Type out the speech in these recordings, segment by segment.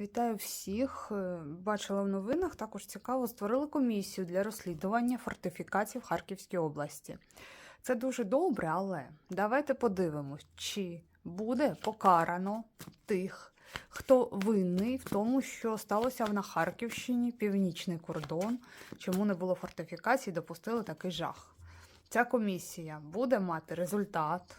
Вітаю всіх. Бачила в новинах, також цікаво, створили комісію для розслідування фортифікацій в Харківській області. Це дуже добре, але давайте подивимось, чи буде покарано тих, хто винний в тому, що сталося на Харківщині, північний кордон, чому не було фортифікацій, допустили такий жах. Ця комісія буде мати результат.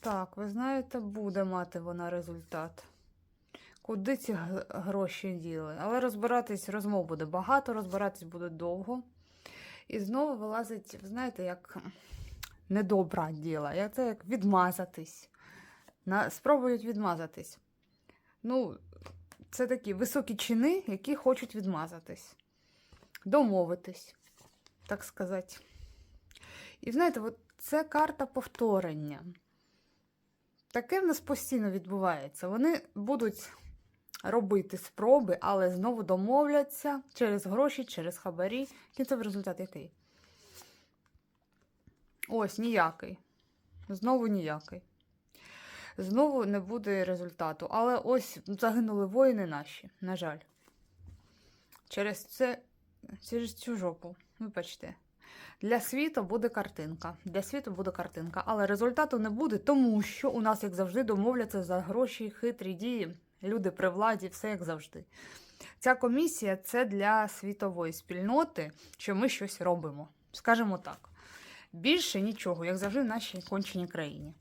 Так, ви знаєте, буде мати вона результат. Куди ці гроші діли? Але розбиратись розмов буде багато, розбиратись буде довго. І знову вилазить, ви знаєте, як недобра діла. Як це як відмазатись. На, спробують відмазатись. Ну, це такі високі чини, які хочуть відмазатись, домовитись, так сказати. І знаєте, от це карта повторення. Таке в нас постійно відбувається. Вони будуть робити спроби, але знову домовляться через гроші, через хабарі. Кінцевий результат який? Ось ніякий. Знову ніякий. Знову не буде результату. Але ось загинули воїни наші, на жаль. Через це, через цю жопу. Вибачте. Для світу буде картинка. Для світу буде картинка, але результату не буде, тому що у нас, як завжди, домовляться за гроші, хитрі дії, люди при владі, все як завжди. Ця комісія це для світової спільноти, що ми щось робимо. Скажімо так. Більше нічого, як завжди, в нашій конченій країні.